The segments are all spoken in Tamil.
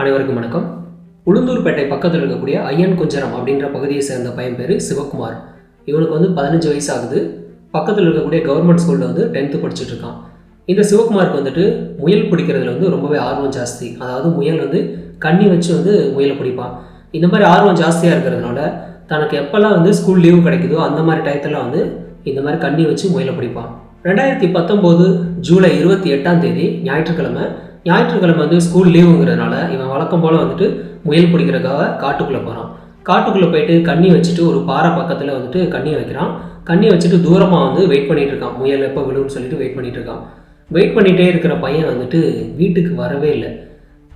அனைவருக்கும் வணக்கம். உளுந்தூர்பேட்டை பக்கத்தில் இருக்கக்கூடிய ஐயன் குஞ்சரம் அப்படின்ற பகுதியை சேர்ந்த பையன் பேர் சிவகுமார். இவனுக்கு வந்து பதினஞ்சு வயசு ஆகுது பக்கத்தில் இருக்கக்கூடிய கவர்மெண்ட் ஸ்கூலில் வந்து டென்த்து படிச்சுட்டு இருக்கான். இந்த சிவகுமாருக்கு வந்துட்டு முயல் பிடிக்கிறதுல வந்து ரொம்பவே ஆர்வம் ஜாஸ்தி. அதாவது முயல் வந்து கண்ணி வச்சு வந்து முயலை பிடிப்பான். இந்த மாதிரி ஆர்வம் ஜாஸ்தியாக இருக்கிறதுனால தனக்கு எப்போல்லாம் வந்து ஸ்கூல் லீவு கிடைக்குதோ அந்த மாதிரி டயத்தில் வந்து இந்த மாதிரி கண்ணி வச்சு முயலை பிடிப்பான். ரெண்டாயிரத்தி பத்தொம்போது ஜூலை இருபத்தி எட்டாம் தேதி ஞாயிற்றுக்கிழமை ஞாயிற்றுக்கிழமை வந்து ஸ்கூல் லீவுங்கிறதுனால இவன் வழக்கம் போல் வந்துட்டு முயல் பிடிக்கிறதுக்காக காட்டுக்குள்ளே போகிறான் காட்டுக்குள்ளே போயிட்டு கண்ணி வச்சுட்டு ஒரு பாறை பக்கத்தில் வந்துட்டு கண்ணியை வைக்கிறான். கண்ணியை வச்சுட்டு தூரமாக வந்து வெயிட் பண்ணிகிட்டு இருக்கான். முயல் எப்போ விழுன்னு சொல்லிட்டு வெயிட் பண்ணிகிட்டு இருக்கான். வெயிட் பண்ணிகிட்டே இருக்கிற பையன் வந்துட்டு வீட்டுக்கு வரவே இல்லை.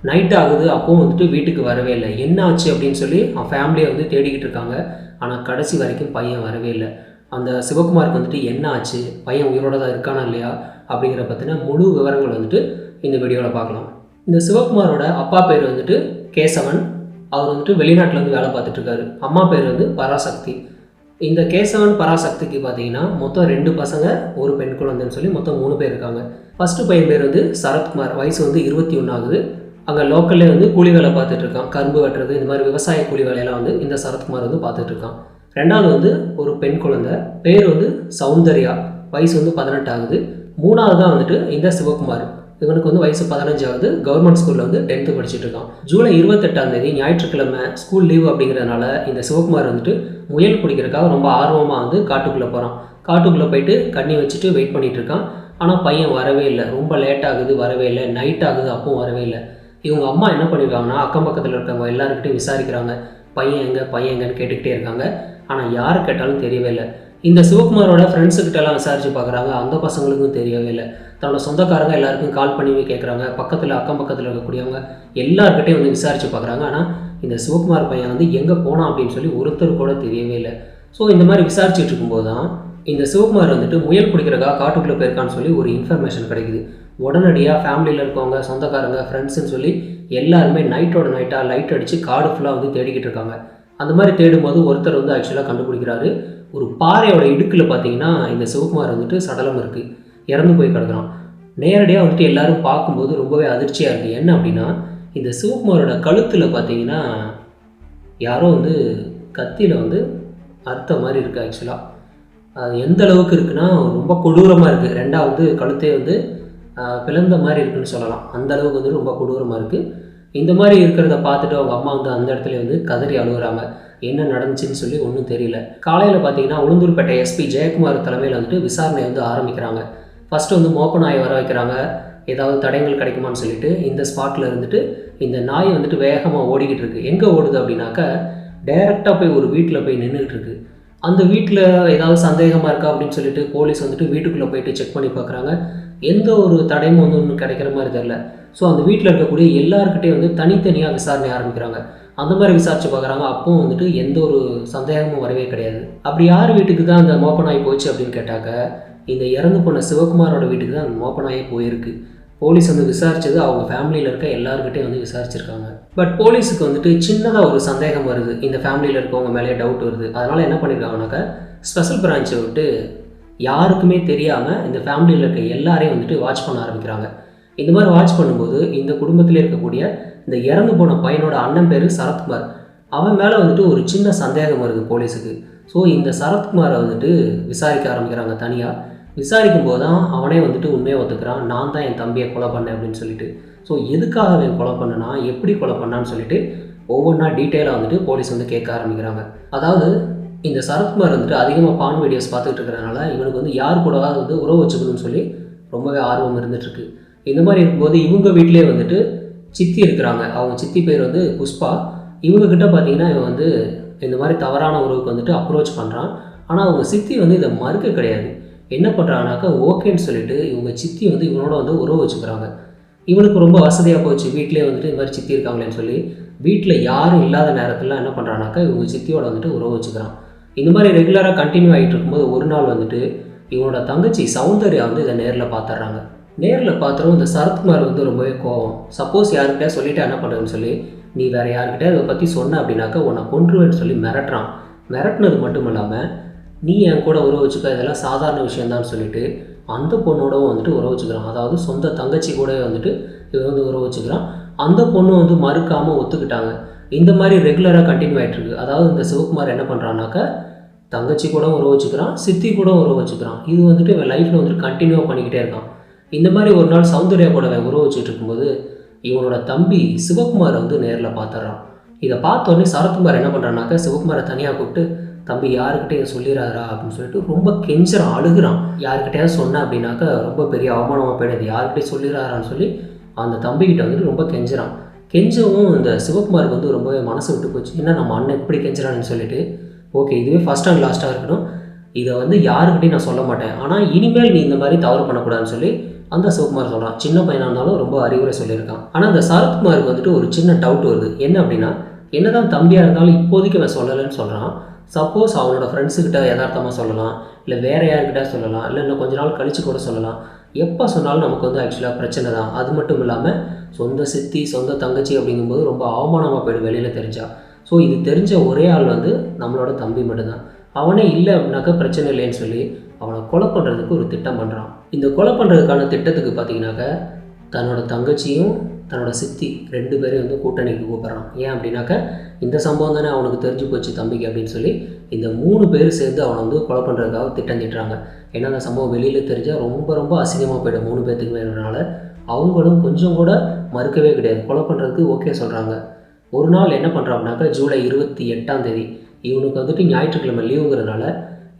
நைட் ஆகுது அப்பவும் வந்துட்டு வீட்டுக்கு வரவே இல்லை. என்ன ஆச்சு அப்படின்னு சொல்லி அவன் ஃபேமிலியை வந்து தேடிக்கிட்டு இருக்காங்க. ஆனால் கடைசி வரைக்கும் பையன் வரவே இல்லை. அந்த சிவகுமாருக்கு வந்துட்டு என்ன ஆச்சு? பையன் உயிரோட தான் இருக்கானா இல்லையா? அப்படிங்கிற பற்றின முழு விவரங்கள் வந்துட்டு இந்த வீடியோவில் பார்க்கலாம். இந்த சிவகுமாரோட அப்பா பேர் வந்துட்டு கேசவன். அவர் வந்துட்டு வெளிநாட்டில் வந்து வேலை பார்த்துட்ருக்காரு அம்மா பேர் வந்து பராசக்தி. இந்த கேசவன் பராசக்திக்கு பார்த்தீங்கன்னா மொத்தம் ரெண்டு பசங்க ஒரு பெண் குழந்தைன்னு சொல்லி மொத்தம் மூணு பேர் இருக்காங்க. ஃபஸ்ட்டு பையன் பேர் வந்து சரத்குமார். வயசு வந்து இருபத்தி ஒன்று ஆகுது. அங்கே லோக்கல்லே வந்து கூலி வேலை பார்த்துட்டு இருக்கான். கரும்பு வெட்டுறது இந்த மாதிரி விவசாய கூலி வேலையெல்லாம் வந்து இந்த சரத்குமார் வந்து பார்த்துட்டு இருக்கான். ரெண்டாவது வந்து ஒரு பெண் குழந்தை. பேர் வந்து சௌந்தர்யா. வயசு வந்து பதினெட்டு ஆகுது. மூணாவது தான் வந்துட்டு இந்த சிவகுமார். இவனுக்கு வந்து வயசு பதினஞ்சாவது கவர்மெண்ட் ஸ்கூலில் வந்து டென்த்து படிச்சுட்டு இருக்கான். ஜூலை இருபத்தெட்டாம் தேதி ஞாயிற்றுக்கிழமை ஸ்கூல் லீவு அப்படிங்கிறதுனால இந்த சிவகுமார் வந்துட்டு முயல் பிடிக்கிறதுக்காக ரொம்ப ஆர்வமாக வந்து காட்டுக்குள்ளே போகிறான் காட்டுக்குள்ளே போயிட்டு கண்ணி வச்சுட்டு வெயிட் பண்ணிட்டு இருக்கான். ஆனால் பையன் வரவே இல்லை. ரொம்ப லேட் ஆகுது வரவே இல்லை. நைட் ஆகுது அப்பவும் வரவே இல்லை. இவங்க அம்மா என்ன பண்ணியிருக்காங்கன்னா அக்கம் பக்கத்தில் இருக்கவங்க எல்லாருக்கிட்டையும் விசாரிக்கிறாங்க. பையன் எங்கே பையன் எங்கன்னு கேட்டுக்கிட்டே இருக்காங்க. ஆனால் யார் கேட்டாலும் தெரியவே இல்லை. இந்த சிவகுமாரோட ஃப்ரெண்ட்ஸுக்கிட்டலாம் விசாரித்து பார்க்குறாங்க அந்த பசங்களுக்கும் தெரியவே இல்லை. தன்னோட சொந்தக்காரங்க எல்லாருக்கும் கால் பண்ணி கேட்குறாங்க பக்கத்தில் அக்கம் பக்கத்தில் இருக்கக்கூடியவங்க எல்லாருக்கிட்டையும் வந்து விசாரித்து பார்க்குறாங்க ஆனால் இந்த சிவகுமார் பையன் வந்து எங்கே போனான் அப்படின்னு சொல்லி ஒருத்தர் கூட தெரியவே இல்லை. ஸோ இந்த மாதிரி விசாரிச்சுட்டு இருக்கும்போது தான் இந்த சிவகுமார் வந்துட்டு முயல் பிடிக்கிறக்காக காட்டுக்குள்ளே போயிருக்கான்னு சொல்லி ஒரு இன்ஃபர்மேஷன் கிடைக்குது. உடனடியாக ஃபேமிலியில் இருக்கவங்க சொந்தக்காரங்க ஃப்ரெண்ட்ஸுன்னு சொல்லி எல்லாருமே நைட்டோட நைட்டாக லைட் அடித்து காடு ஃபுல்லாக வந்து தேடிக்கிட்டு இருக்காங்க. அந்த மாதிரி தேடும்போது ஒருத்தர் வந்து ஆக்சுவலாக கண்டுபிடிக்கிறாரு. ஒரு பாறையோட இடுக்கில் பார்த்தீங்கன்னா இந்த சிவகுமார் வந்துட்டு சடலம் இருக்குது இறந்து போய் கிடக்குறான். நேரடியாக வந்துட்டு எல்லாரும் பார்க்கும்போது ரொம்பவே அதிர்ச்சியாக இருக்குது என்ன அப்படின்னா இந்த சிவகுமாரோட கழுத்தில் பார்த்தீங்கன்னா யாரோ வந்து கத்தியில் வந்து அறுத்த மாதிரி இருக்குது ஆக்சுவலாக அது எந்த அளவுக்கு இருக்குன்னா ரொம்ப கொடூரமாக இருக்குது ரெண்டாவது கழுத்தே வந்து பிளந்த மாதிரி இருக்குன்னு சொல்லலாம். அந்த அளவுக்கு வந்து ரொம்ப கொடூரமாக இருக்குது இந்த மாதிரி இருக்கிறத பார்த்துட்டு அவங்க அம்மா வந்து அந்த இடத்துல வந்து கதறி அழுகுறாங்க. என்ன நடந்துச்சுன்னு சொல்லி ஒன்றும் தெரியல. காலையில் பார்த்தீங்கன்னா உளுந்தூர்பேட்டை எஸ்பி ஜெயக்குமார் தலைமையில் வந்துட்டு விசாரணை வந்து ஆரம்பிக்கிறாங்க. ஃபஸ்ட்டு வந்து மோப்ப நாயை வர வைக்கிறாங்க. ஏதாவது தடயங்கள் கிடைக்குமான்னு சொல்லிட்டு இந்த ஸ்பாட்டில் இருந்துட்டு இந்த நாய் வந்துட்டு வேகமாக ஓடிக்கிட்டு இருக்கு. எங்கே ஓடுது அப்படின்னாக்கா டைரெக்டாக போய் ஒரு வீட்டில் போய் நின்றுட்டுருக்கு அந்த வீட்டில் ஏதாவது சந்தேகமாக இருக்கா அப்படின்னு சொல்லிட்டு போலீஸ் வந்துட்டு வீட்டுக்குள்ளே போயிட்டு செக் பண்ணி பார்க்குறாங்க எந்த ஒரு தடையும் வந்து ஒன்றும் கிடைக்கிற மாதிரி தெரில ஸோ அந்த வீட்டில் இருக்கக்கூடிய எல்லாருக்கிட்டே வந்து தனித்தனியாக விசாரணை ஆரம்பிக்கிறாங்க. அந்த மாதிரி விசாரித்து பார்க்குறாங்க அப்பவும் வந்துட்டு எந்த ஒரு சந்தேகமும் வரவே கிடையாது. அப்படி யார் வீட்டுக்கு தான் அந்த மோப்ப நாய் போச்சு அப்படின்னு கேட்டாக்க இந்த இறந்து போன சிவகுமாரோட வீட்டுக்கு தான் அந்த மோப்ப போயிருக்கு. போலீஸ் வந்து விசாரிச்சது அவங்க ஃபேமிலியில் இருக்க எல்லாருக்கிட்டையும் வந்து விசாரிச்சிருக்காங்க. பட் போலீஸுக்கு வந்துட்டு சின்னதாக ஒரு சந்தேகம் வருது. இந்த ஃபேமிலியில் இருக்கவங்க மேலே டவுட் வருது. அதனால் என்ன பண்ணியிருக்காங்கனாக்கா ஸ்பெஷல் பிரான்ச்சை விட்டு யாருக்குமே தெரியாமல் இந்த ஃபேமிலியில் இருக்க எல்லாரையும் வந்துட்டு வாட்ச் பண்ண ஆரம்பிக்கிறாங்க. இந்த மாதிரி வாட்ச் பண்ணும்போது இந்த குடும்பத்தில் இருக்கக்கூடிய இந்த இறந்து போன பையனோட அண்ணன் பேர் சரத்குமார். அவன் மேலே வந்துட்டு ஒரு சின்ன சந்தேகம் வருது போலீஸுக்கு. ஸோ இந்த சரத்குமாரை வந்துட்டு விசாரிக்க ஆரம்பிக்கிறாங்க தனியாக விசாரிக்கும் போது தான் அவனே வந்துட்டு உண்மையை ஒத்துக்கிறான். நான் தான் என் தம்பியை கொலை பண்ணேன் அப்படின்னு சொல்லிட்டு. ஸோ எதுக்காக அவன் கொலை பண்ணனா? எப்படி கொலை பண்ணான்னு சொல்லிட்டு ஒவ்வொன்றா டீட்டெயிலாக வந்துட்டு போலீஸ் வந்து கேட்க ஆரம்பிக்கிறாங்க. அதாவது இந்த சரத்குமார் வந்துட்டு அதிகமாக பான் வீடியோஸ் பார்த்துட்டு இருக்கிறதுனால இவனுக்கு வந்து யார் கூடவாது வந்து உறவு வச்சுக்கணும்னு சொல்லி ரொம்பவே ஆர்வம் இருந்துகிட்ருக்கு இந்த மாதிரி இருக்கும்போது இவங்க வீட்டிலே வந்துட்டு சித்தி இருக்கிறாங்க. அவங்க சித்தி பேர் வந்து புஷ்பா. இவங்கக்கிட்ட பார்த்தீங்கன்னா இவன் வந்து இந்த மாதிரி தவறான உறவுக்கு வந்துட்டு அப்ரோச் பண்ணுறான் ஆனால் அவங்க சித்தி வந்து இதை மறுக்க கிடையாது. என்ன பண்ணுறாங்கனாக்கா ஓகேன்னு சொல்லிட்டு இவங்க சித்தி வந்து இவனோட வந்து உறவு வச்சுக்கிறாங்க. இவனுக்கு ரொம்ப வசதியாக போச்சு. வீட்டிலே வந்துட்டு இந்த மாதிரி சித்தி இருக்காங்களேன்னு சொல்லி வீட்டில் யாரும் இல்லாத நேரத்தில் என்ன பண்ணுறானாக்கா இவங்க சித்தியோட வந்துட்டு உறவு வச்சுக்கிறான். இந்த மாதிரி ரெகுலராக கண்டினியூ ஆகிட்டு இருக்கும்போது ஒரு நாள் வந்துட்டு இவனோட தங்கச்சி சௌந்தர்யா வந்து இதை நேரில் பார்த்துட்றாங்க நேரில் பார்த்துரும் இந்த சரத்குமார் வந்து ரொம்பவே கோவம். சப்போஸ் யாருக்கிட்டே சொல்லிவிட்டு என்ன பண்ணுறதுன்னு சொல்லி நீ வேறு யார்கிட்ட இதை பற்றி சொன்ன அப்படின்னாக்கா உன்னை கொன்றுவேன்னு சொல்லி மிரட்டுறான். மிரட்டினது மட்டும் இல்லாமல் நீ என் கூட உறவு வச்சுக்க இதெல்லாம் சாதாரண விஷயந்தான்னு சொல்லிட்டு அந்த பொண்ணோடவும் வந்துட்டு உறவு வச்சுக்கிறான். அதாவது சொந்த தங்கச்சி கூட வந்துட்டு இவன் வந்து உறவு வச்சுக்கிறான். அந்த பொண்ணு வந்து மறுக்காமல் ஒத்துக்கிட்டாங்க. இந்த மாதிரி ரெகுலராக கண்டினியூ ஆகிட்டுருக்கு அதாவது இந்த சிவகுமார் என்ன பண்ணுறான்னாக்கா தங்கச்சி கூட உறவு வச்சுக்கிறான் சித்தி கூட உறவு வச்சுக்கிறான். இது வந்துட்டு இவன் லைஃப்பில் வந்துட்டு கண்டினியூவாக பண்ணிக்கிட்டே இருக்கான். இந்த மாதிரி ஒரு நாள் சௌந்தர்யா கூட அவன் உறவு வச்சுட்டு இருக்கும்போது இவனோட தம்பி சிவகுமாரை வந்து நேரில் பார்த்துட்றான் இதை பார்த்தோன்னே சரத்குமார் என்ன பண்ணுறான்னாக்கா சிவகுமாரை தனியாக கூப்பிட்டு தம்பி யாருக்கிட்டையும் சொல்லிடாதா அப்படின்னு சொல்லிட்டு ரொம்ப கெஞ்சுறான் அழுகுறான். யாருக்கிட்டையாவது சொன்னேன் அப்படின்னாக்கா ரொம்ப பெரிய அவமானமாக போயிடுது. யாருக்கிட்டையும் சொல்லிடுறாரான்னு சொல்லி அந்த தம்பிக்கிட்ட வந்துட்டு ரொம்ப கெஞ்சுறான். கெஞ்சவும் இந்த சிவகுமாருக்கு வந்து ரொம்பவே மனசு விட்டு போச்சு. என்ன நம்ம அண்ணன் இப்படி கெஞ்சுறான்னு சொல்லிட்டு? ஓகே இதுவே ஃபஸ்ட் அண்ட் லாஸ்ட்டாக இருக்கணும். இதை வந்து யாருக்கிட்டையும் நான் சொல்ல மாட்டேன். ஆனால் இனிமேல் நீ இந்த மாதிரி தவறு பண்ணக்கூடாதுன்னு சொல்லி அந்த சிவகுமார் சொல்கிறான் சின்ன பையனாக இருந்தாலும் ரொம்ப அறிவுரை சொல்லியிருக்கான். ஆனால் அந்த சரத்குமாருக்கு வந்துட்டு ஒரு சின்ன டவுட் வருது. என்ன அப்படின்னா என்னதான் தம்பியாக இருந்தாலும் இப்போதைக்கு அவன் சொல்லலைன்னு சொல்கிறான் சப்போஸ் அவனோட ஃப்ரெண்ட்ஸுக்கிட்ட யதார்த்தமாக சொல்லலாம். இல்லை வேறு யார்கிட்ட சொல்லலாம். இல்லை இன்னும் கொஞ்ச நாள் கழித்து கூட சொல்லலாம். எப்போ சொன்னாலும் நமக்கு வந்து ஆக்சுவலாக பிரச்சனை தான். அது மட்டும் இல்லாமல் சொந்த சித்தி சொந்த தங்கச்சி அப்படிங்கும்போது ரொம்ப அவமானமாக போயிடும் வெளியில் தெரிஞ்சா. ஸோ இது தெரிஞ்ச ஒரே ஆள் வந்து நம்மளோட தம்பி மட்டும்தான். அவனே இல்லை அப்படின்னாக்கா பிரச்சனை இல்லைன்னு சொல்லி அவனை கொலை பண்ணுறதுக்கு ஒரு திட்டம் பண்ணுறான் இந்த கொலை பண்ணுறதுக்கான திட்டத்துக்கு பார்த்தீங்கன்னாக்கா தன்னோட தங்கச்சியும் தன்னோட சித்தி ரெண்டு பேரையும் வந்து கூட்டணிக்கு கூப்பிட்றான். ஏன் அப்படின்னாக்கா இந்த சம்பவம் தானே அவனுக்கு தெரிஞ்சு போச்சு தம்பிக்கு அப்படின்னு சொல்லி இந்த மூணு பேர் சேர்ந்து அவனை வந்து கொலை பண்ணுறதுக்காக திட்டம் திட்டுறாங்க. ஏன்னா அந்த சம்பவம் வெளியில் தெரிஞ்சால் ரொம்ப ரொம்ப அசிங்கமாக போயிடும் மூணு பேர்த்துக்கு வேணுனால அவங்களும் கொஞ்சம் கூட மறுக்கவே கிடையாது. கொலை பண்ணுறதுக்கு ஓகே சொல்கிறாங்க ஒரு நாள் என்ன பண்ணுறாங்கனாக்கா ஜூலை இருபத்தி எட்டாம் தேதி இவனுக்கு வந்துட்டு ஞாயிற்றுக்கிழமை லீவுங்கிறதுனால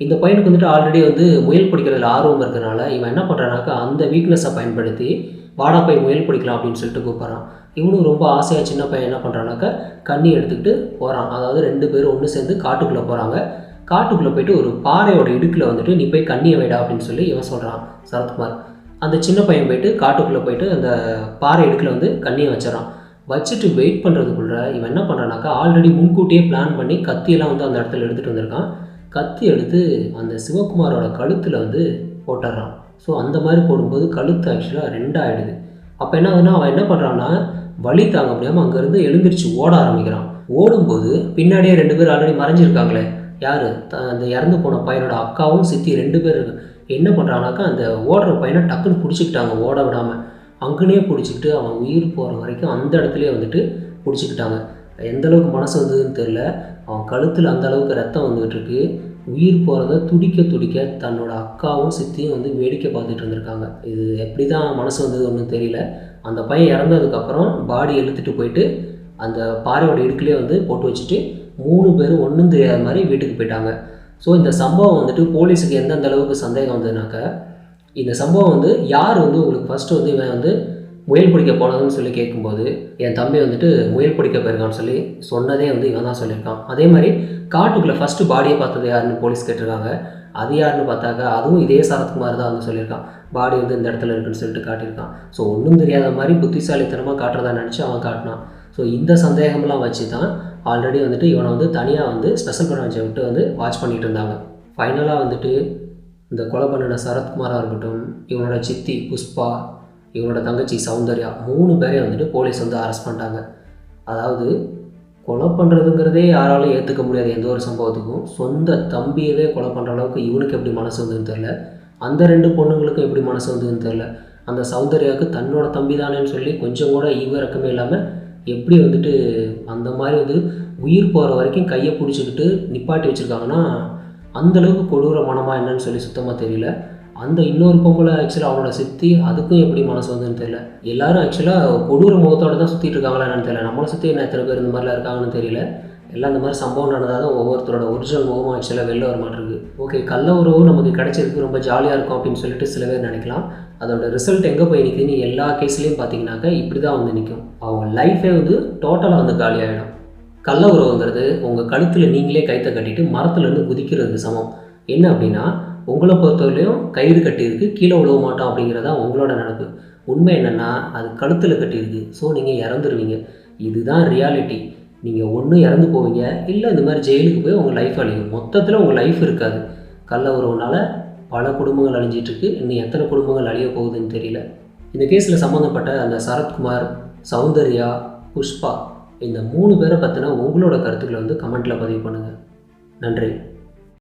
இந்த பையனுக்கு வந்துட்டு ஆல்ரெடி வந்து முயல் பிடிக்கிறதுல ஆர்வம் இருக்கிறனால இவன் என்ன பண்ணுறானாக்கா அந்த வீக்னஸை பயன்படுத்தி வாடா போய் முயல் பிடிக்கலாம் அப்படின்னு சொல்லிட்டு கூப்பிட்றான். இவனும் ரொம்ப ஆசையாக சின்ன பையன் என்ன பண்ணுறானாக்கா கண்ணி எடுத்துக்கிட்டு போகிறான் அதாவது ரெண்டு பேரும் ஒன்று சேர்ந்து காட்டுக்குள்ளே போகிறாங்க காட்டுக்குள்ளே போயிட்டு ஒரு பாறையோட இடுக்கில் வந்துட்டு நீ போய் கண்ணியை வைடா அப்படின்னு சொல்லி இவன் சொல்கிறான் சரத்குமார். அந்த சின்ன பையன் போயிட்டு காட்டுக்குள்ளே போயிட்டு அந்த பாறை இடுக்கில் வந்து கண்ணியை வச்சிடறான். வச்சுட்டு வெயிட் பண்ணுறதுக்குள்ள இவன் என்ன பண்ணுறானாக்கா ஆல்ரெடி முன்கூட்டியே பிளான் பண்ணி கத்தியெல்லாம் வந்து அந்த இடத்துல எடுத்துகிட்டு வந்திருக்கான். கத்தி எடுத்து அந்த சிவகுமாரோட கழுத்தில் வந்து போட்டுடுறான் ஸோ அந்த மாதிரி போடும்போது கழுத்து ஆக்சுவலாக ரெண்டாகிடுது அப்போ என்ன ஆகுதுன்னா அவன் என்ன பண்ணுறான்னா வழி தாங்க முடியாமல் அங்கேருந்து எழுந்திரிச்சு ஓட ஆரம்பிக்கிறான். ஓடும்போது பின்னாடியே ரெண்டு பேர் ஆல்ரெடி மறைஞ்சிருக்காங்களே. யார்? அந்த இறந்து போன பையனோட அக்காவும் சித்தி ரெண்டு பேர் என்ன பண்ணுறானாக்கா அந்த ஓடுற பையனை டக்குன்னு பிடிச்சிக்கிட்டாங்க ஓட விடாமல் அங்கனே பிடிச்சிக்கிட்டு அவன் உயிர் போகிற வரைக்கும் அந்த இடத்துலேயே வந்துட்டு பிடிச்சிக்கிட்டாங்க. எந்த அளவுக்கு மனசு வந்ததுன்னு தெரில அவன் கழுத்தில் அந்த அளவுக்கு ரத்தம் வந்துகிட்டு இருக்கு உயிர் போகிறத துடிக்க துடிக்க தன்னோட அக்காவும் சித்தியும் வந்து வேடிக்கை பார்த்துட்டு இருந்திருக்காங்க. இது எப்படி தான் மனசு வந்தது ஒன்றும் தெரியல. அந்த பையன் இறந்ததுக்கப்புறம் பாடி இழுத்துட்டு போயிட்டு அந்த பாறையோட இடுக்கிலே வந்து போட்டு வச்சுட்டு மூணு பேரும் ஒன்றும் தெரியாத மாதிரி வீட்டுக்கு போயிட்டாங்க. ஸோ இந்த சம்பவம் வந்துட்டு போலீஸுக்கு எந்தெந்த அளவுக்கு சந்தேகம் வந்ததுனாக்கா இந்த சம்பவம் வந்து யார் வந்து உங்களுக்கு ஃபஸ்ட்டு வந்து இவன் வந்து முயல் பிடிக்க போனதுன்னு சொல்லி கேட்கும்போது என் தம்பி வந்துட்டு முயல் பிடிக்க போயிருக்கான்னு சொல்லி சொன்னதே வந்து இவன் தான் சொல்லியிருக்கான். அதே மாதிரி காட்டுக்குள்ளே ஃபஸ்ட்டு பாடியை பார்த்தது யாருன்னு போலீஸ் கேட்டிருக்காங்க. அது யாருன்னு பார்த்தாக்கா அதுவும் இதே சரத்குமார் தான் வந்து சொல்லியிருக்கான். பாடி வந்து இந்த இடத்துல இருக்குன்னு சொல்லிட்டு காட்டியிருக்கான். ஸோ ஒன்றும் தெரியாத மாதிரி புத்திசாலித்தனமாக காட்டுறதா நினச்சி அவன் காட்டினான். ஸோ இந்த சந்தேகம்லாம் வச்சு தான் ஆல்ரெடி வந்துட்டு இவனை வந்து தனியாக வந்து ஸ்பெஷல் பிரான்ச்சை விட்டு வந்து வாட்ச் பண்ணிகிட்டு இருந்தாங்க. ஃபைனலாக வந்துட்டு இந்த கொலை பண்ணின சரத்குமாராக இருக்கட்டும் இவனோட சித்தி புஷ்பா இவனோட தங்கச்சி சௌந்தர்யா மூணு பேரையும் வந்துட்டு போலீஸ் வந்து அரெஸ்ட் பண்ணிட்டாங்க. அதாவது கொலை பண்ணுறதுங்கிறதே யாராலும் ஏற்றுக்க முடியாது எந்த ஒரு சம்பவத்துக்கும். சொந்த தம்பியவே கொலை பண்ணுற அளவுக்கு இவனுக்கு எப்படி மனசு வந்ததுன்னு தெரில அந்த ரெண்டு பொண்ணுங்களுக்கும் எப்படி மனசு வந்ததுன்னு தெரில அந்த சௌந்தர்யாவுக்கு தன்னோட தம்பி தானேன்னு சொல்லி கொஞ்சம் கூட ஈவிரக்கமே இல்லாமல் எப்படி வந்துட்டு அந்த மாதிரி வந்து உயிர் போகிற வரைக்கும் கையை பிடிச்சிக்கிட்டு நிப்பாட்டி வச்சுருக்காங்கன்னா அந்தளவுக்கு கொடூர மனமாக என்னன்னு சொல்லி சுத்தமாக தெரியல. அந்த இன்னொரு பொம்பளை ஆக்சுவலாக அவனோட சித்தி அதுக்கும் எப்படி மனசு வந்ததுன்னு தெரியல. எல்லாரும் ஆக்சுவலாக கொடூர முகத்தோட தான் சுற்றிட்டு இருக்காங்களா என்னன்னு தெரியல. நம்மளை சுற்றி என்ன எத்தனை பேர் இந்த மாதிரிலாம் இருக்காங்கன்னு தெரியல. எல்லாம் இந்த மாதிரி சம்பவம் நடந்தால் தான் ஒவ்வொருத்தரோட ஒரிஜினல் முகமும் ஆக்சுவலாக வெளில வர மாட்டிருக்கு ஓகே கள்ள உறவு நமக்கு கிடைச்சிருக்கு ரொம்ப ஜாலியாக இருக்கும் அப்படின்னு சொல்லிட்டு சில பேர் நினைக்கலாம். அதோட ரிசல்ட் எங்கே போய் நிற்குதுன்னு எல்லா கேஸ்லேயும் பார்த்தீங்கன்னாக்கா இப்படி தான் வந்து நிற்கும் அவங்க லைஃபே வந்து டோட்டலாக வந்து காலியாகிடும் கள்ள உறவுங்கிறது உங்கள் கழுத்தில் நீங்களே கைத்தை கட்டிட்டு மரத்துலேருந்து குதிக்கிறது சமம். என்ன அப்படின்னா உங்களை பொறுத்தவரையிலையும் கயிறு கட்டியிருக்கு கீழே விழுவ மாட்டோம் அப்படிங்கிறதா உங்களோட நினப்பு உண்மை என்னென்னா அது கழுத்தில் கட்டியிருக்கு. ஸோ நீங்கள் இறந்துருவீங்க. இதுதான் ரியாலிட்டி நீங்கள் ஒன்று இறந்து போவீங்க இல்லை இந்த மாதிரி ஜெயிலுக்கு போய் உங்கள் லைஃப் அழியும். மொத்தத்தில் உங்கள் லைஃப் இருக்காது. கள்ள உறவுனால பல குடும்பங்கள் அழிஞ்சிட்ருக்கு. இன்னும் எத்தனை குடும்பங்கள் அழிய போகுதுன்னு தெரியல. இந்த கேஸில் சம்மந்தப்பட்ட அந்த சரத்குமார் சௌந்தர்யா புஷ்பா இந்த மூணு பேரை பற்றின உங்களோட கருத்துக்களை வந்து கமெண்ட்டில் பதிவு பண்ணுங்கள் நன்றி.